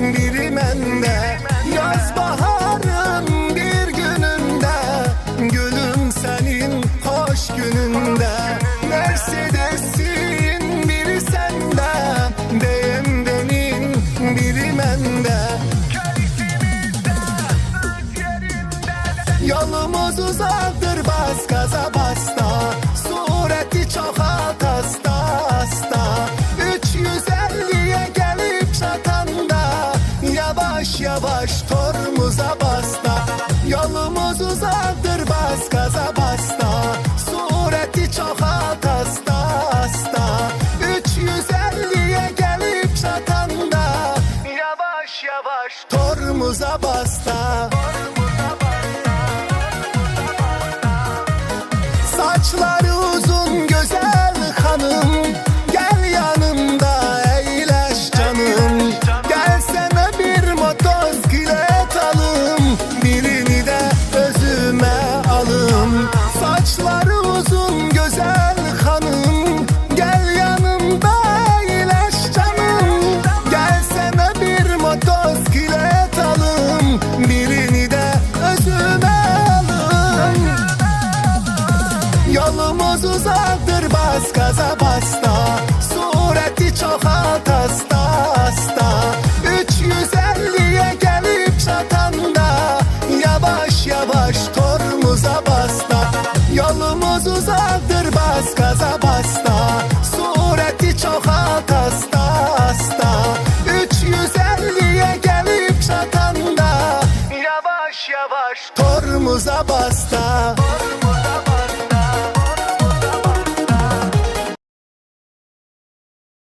biri mende. Yaz baharın bir gününde Gülüm senin hoş gününde. Mercedes'in biri sende BMW'nin biri bende Yolumuz uzaktır bas gaza basta. Sureti çok tormuza basta Yolumuz uzaktır bas gaza basta. Sureti çok alt hasta hasta. 350'ye gelip çatanda Yavaş yavaş tormuza basta. Saçları Yolumuz uzaktır bas gaza basta. Sureti çok alt hasta hasta. 350'ye gelip çatanda Yavaş yavaş tormuza basta. Yolumuz uzaktır bas gaza basta. Sureti çok alt hasta hasta. 350'ye gelip çatanda Yavaş yavaş tormuza basta